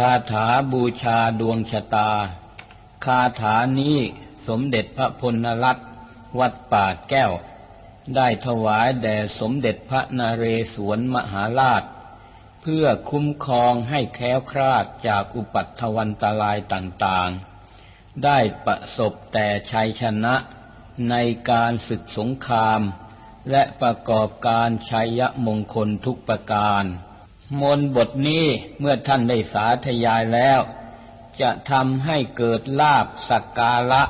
คาถาบูชาดวงชะตา คาถานี้สมเด็จพระพลรัตน์วัดป่าแก้ว ได้ถวายแด่สมเด็จพระนเรศวรมหาราช เพื่อคุ้มครองให้แค้วคลาดจากอุปัตถวันตรายต่างๆ ได้ประสบแต่ชัยชนะในการศึกสงคราม และประกอบการชัยมงคลทุกประการ มนบทนี้เมื่อท่านได้สาธยายแล้ว จะทำให้เกิดลาบสักการะ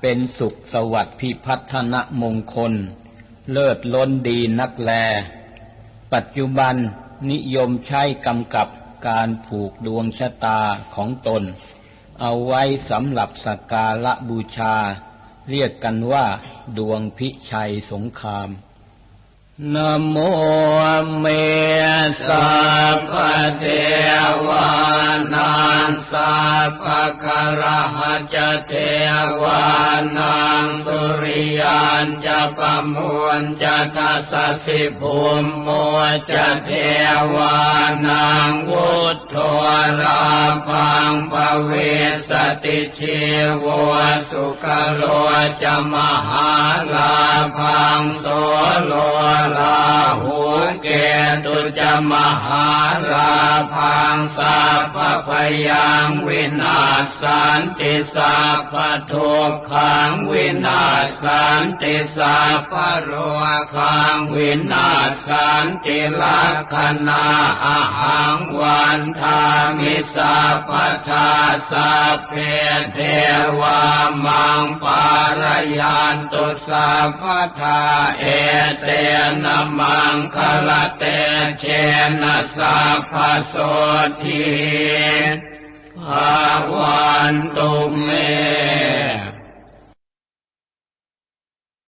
เป็นสุขสวัสดิ์พิพัฒนมงคล เลิศล้นดีนักแล ปัจจุบันนิยมใช้กำกับการผูกดวงชะตาของตน เอาไว้สำหรับสักการะบูชา เรียกกันว่าดวงพิชัยสงคราม นโมเมสัพพเทวานันสัพพะคาระหะจเทวานังสุริยันจะปะมวนจะทัสสิภูมิโมจะเทวานังวุฒโทราพังภเวสติชีวสุขโลจะมหาลาพังโสโล ตุจะมหาลาพังสัพพพยังวินาสันติสัพพทุกขังวินาสันติสัพพโรขังวินาสันติลักขณาอาหา สัพพทาสัพเพเทวามังปารยานตุสัพพทาเอเตนะมังคลเตเชนะสัพพโสทีภาวันตุเม